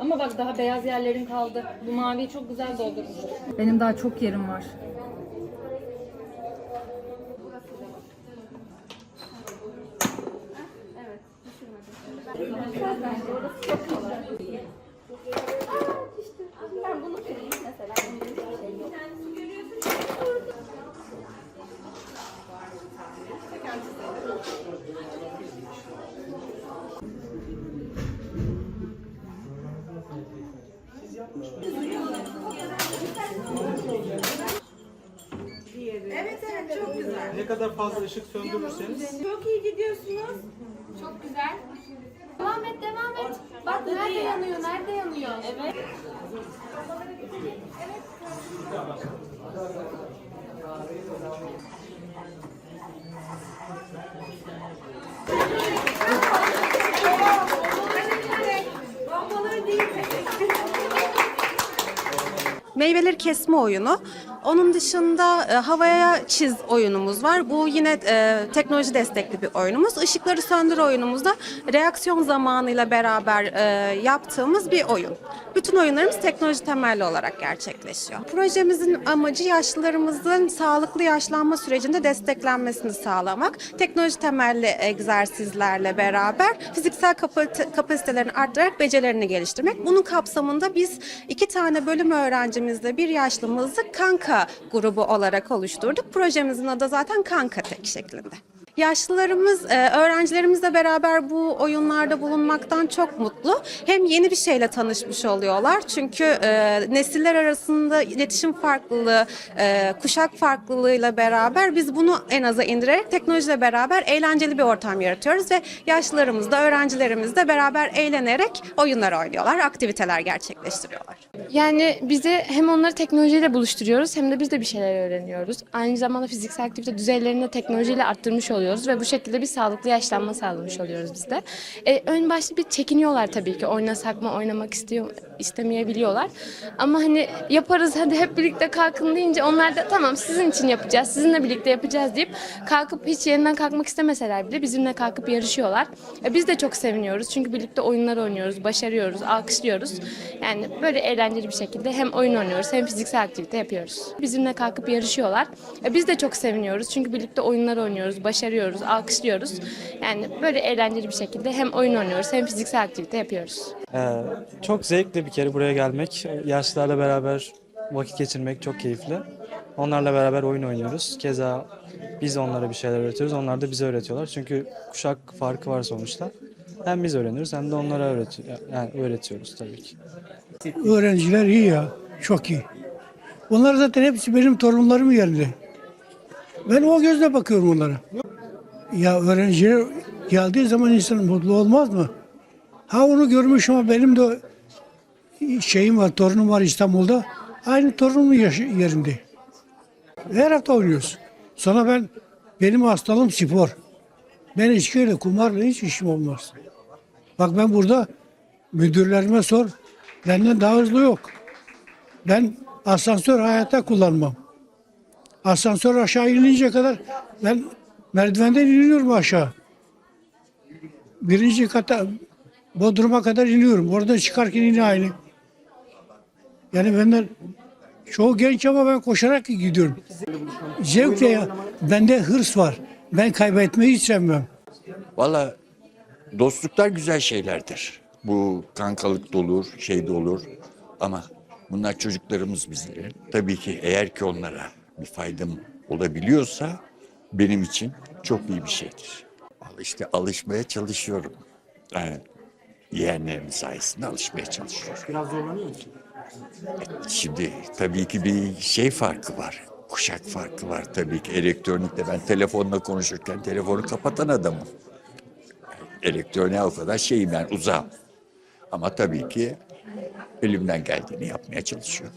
Ama bak daha beyaz yerlerin kaldı. Bu maviyi çok güzel doldurmuşum. Benim daha çok yerim var. Evet, düşürmedim. Evet çok güzel. Ne kadar fazla ışık söndürürseniz Çok iyi gidiyorsunuz. Çok güzel. Devam et, devam et. Bak nerede yanıyor, nerede yanıyor? Evet. Meyveleri kesme oyunu. Onun dışında e, havaya çiz oyunumuz var. Bu yine e, teknoloji destekli bir oyunumuz. Işıkları söndür oyunumuzda reaksiyon zamanıyla beraber e, yaptığımız bir oyun. Bütün oyunlarımız teknoloji temelli olarak gerçekleşiyor. Projemizin amacı yaşlılarımızın sağlıklı yaşlanma sürecinde desteklenmesini sağlamak. Teknoloji temelli egzersizlerle beraber fiziksel kapasite- kapasitelerini arttırarak becerilerini geliştirmek. Bunun kapsamında biz iki tane bölüm öğrencimizle bir yaşlımızı kanka grubu olarak oluşturduk. Projemizin adı zaten kanka tek şeklinde. Yaşlılarımız, e, öğrencilerimizle beraber bu oyunlarda bulunmaktan çok mutlu. Hem yeni bir şeyle tanışmış oluyorlar. Çünkü e, nesiller arasında iletişim farklılığı, e, kuşak farklılığıyla beraber biz bunu en aza indirerek teknolojiyle beraber eğlenceli bir ortam yaratıyoruz ve yaşlılarımız da öğrencilerimiz de beraber eğlenerek oyunlar oynuyorlar, aktiviteler gerçekleştiriyorlar. Yani bizi hem onları teknolojiyle buluşturuyoruz hem de biz de bir şeyler öğreniyoruz. Aynı zamanda fiziksel aktivite düzeylerini teknolojiyle arttırmış oluyoruz ve bu şekilde bir sağlıklı yaşlanma sağlamış oluyoruz biz de. Ee, ön başta bir çekiniyorlar tabii ki oynasak mı oynamak istiyor istemeyebiliyorlar. Ama hani yaparız hadi hep birlikte kalkın deyince onlar da tamam sizin için yapacağız, sizinle birlikte yapacağız deyip kalkıp hiç yerinden kalkmak istemeseler bile bizimle kalkıp yarışıyorlar. E, biz de çok seviniyoruz çünkü birlikte oyunlar oynuyoruz, başarıyoruz, alkışlıyoruz. Yani böyle eğlenceli bir şekilde hem oyun oynuyoruz hem fiziksel aktivite yapıyoruz. Bizimle kalkıp yarışıyorlar. E, biz de çok seviniyoruz çünkü birlikte oyunlar oynuyoruz, başarıyoruz, alkışlıyoruz. Yani böyle eğlenceli bir şekilde hem oyun oynuyoruz hem fiziksel aktivite yapıyoruz. Ee, çok zevkli bir kere buraya gelmek. Yaşlılarla beraber vakit geçirmek çok keyifli. Onlarla beraber oyun oynuyoruz. Keza biz onlara bir şeyler öğretiyoruz. Onlar da bize öğretiyorlar. Çünkü kuşak farkı var sonuçta. Hem biz öğreniyoruz hem de onlara öğretiyor, yani öğretiyoruz tabii ki. Öğrenciler iyi ya, çok iyi. Onlar zaten hepsi benim torunlarım yerinde. Ben o gözle bakıyorum onlara. Ya öğrenciler geldiği zaman insan mutlu olmaz mı? Ha onu görmüş ama benim de şeyim var, torunum var İstanbul'da. Aynı torunumun yerinde. Her hafta oynuyoruz. Sonra ben, benim hastalığım spor. Ben içkiyle, kumarla hiç işim olmaz. Bak ben burada müdürlerime sor. Benden daha hızlı yok. Ben asansör hayatta kullanmam. Asansör aşağı inince kadar ben merdivenden iniyorum aşağı. Birinci kata Bodrum'a kadar iniyorum. Orada çıkarken yine aynı. Yani benden çoğu genç ama ben koşarak gidiyorum. Zevkle ya. Bende hırs var. Ben kaybetmeyi hiç sevmem. Valla dostluklar güzel şeylerdir. Bu kankalık da olur, şey de olur. Ama bunlar çocuklarımız bizlerin. Tabii ki eğer ki onlara bir faydam olabiliyorsa benim için çok iyi bir şeydir. İşte alışmaya çalışıyorum. Yani yeğenlerim sayesinde alışmaya çalışıyorum. biraz zorlanıyor musun? Şimdi tabii ki bir şey farkı var. Kuşak farkı var tabii ki. Elektronikte ben telefonla konuşurken telefonu kapatan adamım. Elektroniğe o kadar şeyim yani uzağım. Ama tabii ki elimden geldiğini yapmaya çalışıyorum.